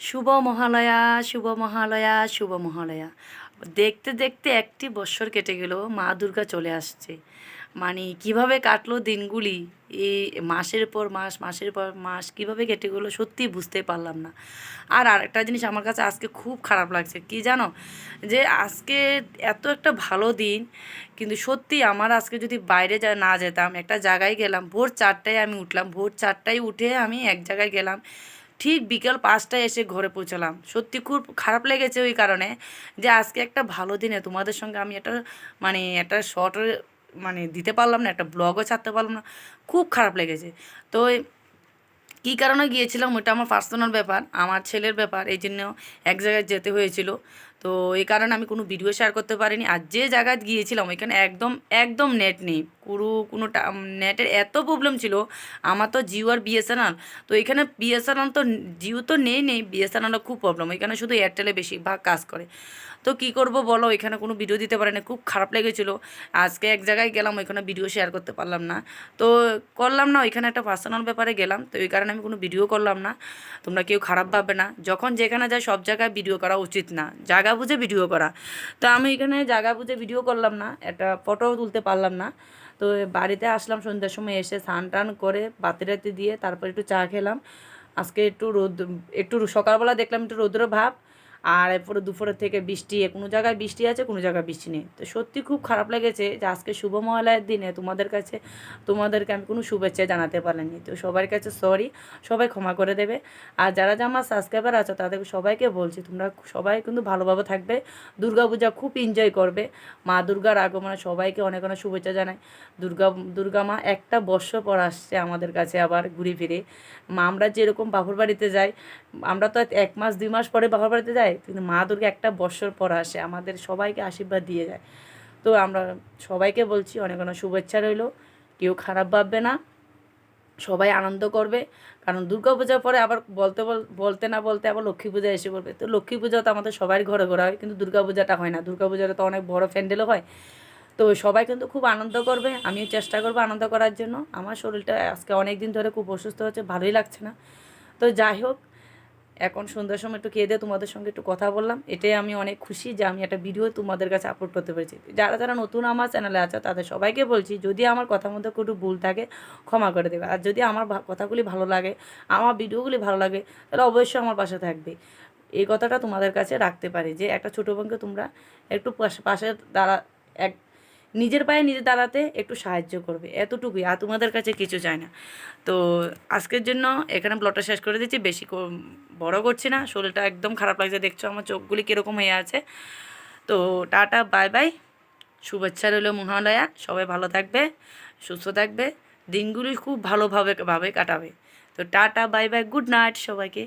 শুভ মহালয়া শুভ মহালয়া শুভ মহালয়া দেখতে দেখতে একটি বৎসর কেটে গেল, মা দুর্গা চলে আসছে। মানে কীভাবে কাটলো দিনগুলি? এই মাসের পর মাস, মাসের পর মাস, কীভাবে কেটে গেলো সত্যি বুঝতে পারলাম না। আর আরেকটা জিনিস আমার কাছে আজকে খুব খারাপ লাগছে, কি জানো? যে আজকে এত একটা ভালো দিন, কিন্তু সত্যি আমার আজকে যদি বাইরে যা, না যেতাম, একটা জায়গায় গেলাম, ভোর চারটায় আমি উঠলাম, ভোর চারটায় উঠে আমি এক জায়গায় গেলাম। ঠিক বিকেল পাঁচটায় এসে ঘরে পৌঁছালাম। সত্যি খুব খারাপ লেগেছে ওই কারণে যে আজকে একটা ভালো দিনে তোমাদের সঙ্গে আমি একটা মানে একটা শর্ট মানে দিতে পারলাম না, একটা ব্লগও ছাড়তে পারলাম না, খুব খারাপ লেগেছে। তো কী কারণে গিয়েছিলাম ওটা আমার পার্সোনাল ব্যাপার, আমার ছেলের ব্যাপার, এই জন্য এক জায়গায় যেতে হয়েছিল। তো এই কারণে আমি কোনো ভিডিও শেয়ার করতে পারিনি। আর যে জায়গায় গিয়েছিলাম, ওইখানে একদম একদম নেট নেই। পুরো কোনো নেটের এত প্রবলেম ছিল। আমার তো জিও আর বিএসএনএল তো এখানে বিএসএনএল তো, জিও তো নেই নেই বিএসএনএলের খুব প্রবলেম ওইখানে শুধু এয়ারটেলে বেশিরভাগ কাজ করে। তো কি করব বলো, এখানে কোনো ভিডিও দিতে পারে না খুব খারাপ লেগেছিলো। আজকে এক জায়গায় গেলাম, ওইখানে ভিডিও শেয়ার করতে পারলাম না। তো করলাম না, ওইখানে একটা পার্সোনাল ব্যাপারে গেলাম। তো ওই কারণে আমি কোনো ভিডিও করলাম না। তোমরা কেউ খারাপ ভাবে না। যখন যেখানে যায় সব জায়গায় ভিডিও করা উচিত না। জায়গা বুঝে ভিডিও করা। তো আমি এখানে জায়গা বুঝে ভিডিও করলাম না। একটা ফটো তুলতে পারলাম না। তো বাড়িতে আসলাম সন্ধ্যার সময় এসে স্নান টান করে বাতি রাতি দিয়ে তারপর একটু চা খেলাম। আজকে একটু রোদ একটু সকালবেলা দেখলাম একটু রোদ্র ভাব। আর এরপরে দুপুরের থেকে বৃষ্টি কোনো জায়গায় বৃষ্টি আছে, কোনো জায়গায় বৃষ্টি নেই। তো সত্যি খুব খারাপ লেগেছে যে আজকে শুভ মহালয়ের দিনে তোমাদের কাছে, তোমাদেরকে আমি কোনো শুভেচ্ছা জানাতে পারিনি। তো সবার কাছে সরি সবাই ক্ষমা করে দেবে। আর যারা যা আমার সাবস্ক্রাইবার আছে তাদের সবাইকে বলছি, তোমরা সবাই কিন্তু ভালোভাবে থাকবে। দুর্গাপূজা খুব এনজয় করবে। মা দুর্গার আগমনে সবাইকে অনেক অনেক শুভেচ্ছা জানাই। দুর্গা দুর্গা মা একটা বর্ষ পর আসছে আমাদের কাছে আবার ঘুরে ফিরে। মা, আমরা যেরকম বাপুর বাড়িতে যাই, আমরা তো এক মাস, দুই মাস পরে বাপুর বাড়িতে যাই কিন্তু মা দুর্গা একটা বৎসর পর আসে, আমাদের সবাইকে আশীর্বাদ দিয়ে যায়। তো আমরা সবাইকে বলছি, অনেক অনেক শুভেচ্ছা রইল, কেউ খারাপ ভাববে না, সবাই আনন্দ করবে, কারণ দুর্গা পূজার পরে আবার বলতে বল, বলতে না বলতে আবার লক্ষ্মী পূজা এসে পড়বে। তো লক্ষ্মী পূজা তো আমাদের সবার ঘরে ঘরে হয়, কিন্তু দুর্গা পূজাটা হয় না। দুর্গা পূজাটা তো অনেক বড় প্যান্ডেলও হয়। তো সবাই কিন্তু খুব আনন্দ করবে, আমিও চেষ্টা করব আনন্দ করার জন্য। আমার শরীরটা আজকে অনেক দিন ধরে খুব অসুস্থ হচ্ছে, ভালোই লাগছে না। তো যাই হোক এখন সন্ধ্যার সময় একটু খেয়ে দিয়ে তোমাদের সঙ্গে একটু কথা বললাম। এটাই আমি অনেক খুশি যে আমি একটা ভিডিও তোমাদের কাছে আপলোড করতে পেরেছি। যারা যারা নতুন আমার চ্যানেলে আছে, তাদের সবাইকে বলছি, যদি আমার কথার মধ্যে একটু ভুল থাকে, ক্ষমা করে দেবে। আর যদি আমার কথাগুলি ভালো লাগে, আমার ভিডিওগুলি ভালো লাগে, তাহলে অবশ্যই আমার পাশে থাকবে। এই কথাটা তোমাদের কাছে রাখতে পারি যে, একটা ছোটো বোনকে তোমরা একটু পাশে দাঁড়া এক নিজের পায়ে নিজে দাঁড়াতে একটু সাহায্য করবে। এতটুকুই, আর তোমাদের কাছে কিছু চায় না। তো আজকের জন্য এখানে ব্লগটা শেষ করে দিচ্ছি। বেশি বড় করছি না, শরীরটা একদম খারাপ লাগছে, দেখছ আমার চোখগুলি কীরকম হয়ে আছে। তো টাটা, বাই বাই। শুভেচ্ছা রইল মহালয়া, সবাই ভালো থাকবে, সুস্থ থাকবে, দিনগুলি খুব ভালোভাবে ভাবে কাটাবে। তো tata, bye bye, good night সবাইকে।